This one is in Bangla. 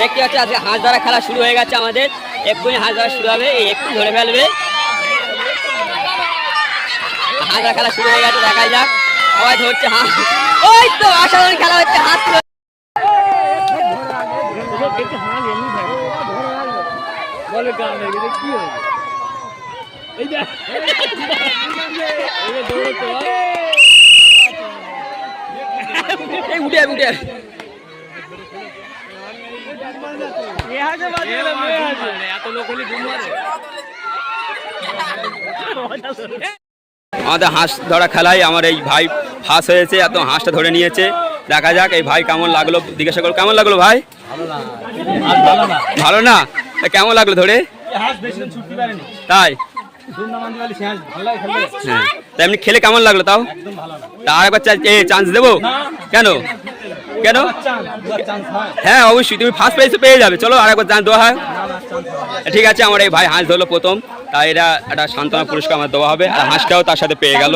দেখতে পাচ্ছি আজকে হাঁস ধরা খেলা শুরু হয়ে গেছে আমাদের। এক্ষুনি হাঁস ধরা শুরু হবে এই একটু ধরে ফেলবে। হাঁস ধরা খেলা শুরু হয়ে গেছে দেখা যাক। সবাই ধরছে হাঁস। ওই তো অসাধারণ খেলা হচ্ছে হাঁস কি হবে উঠে উঠে। আমাদের হাঁস ধরা খেলায় আমার এই ভাই হাঁস হয়েছে, এত হাঁসটা ধরে নিয়েছে। দেখা যাক, এই ভাই কেমন লাগল? জিজ্ঞাসা করো, কেমন লাগল ভাই? ভালো না। কেমন লাগল ধরে? তাই? হ্যাঁ। এমনি খেলে কেমন লাগল তাও? তা আরেকবার চান্স দেবো? কেন? কেন? হয়, অবশ্যই, তুমি ফার্স্ট প্রাইজ পেয়ে যাবে। চলো আর একবার দেওয়া হয়। ঠিক আছে, আমার এই ভাই হাঁস ধরলো প্রথম। তাই এটা একটা সান্ত্বনা পুরস্কার আমার দেওয়া হবে। আর হাঁসটাও তার সাথে পেয়ে গেল।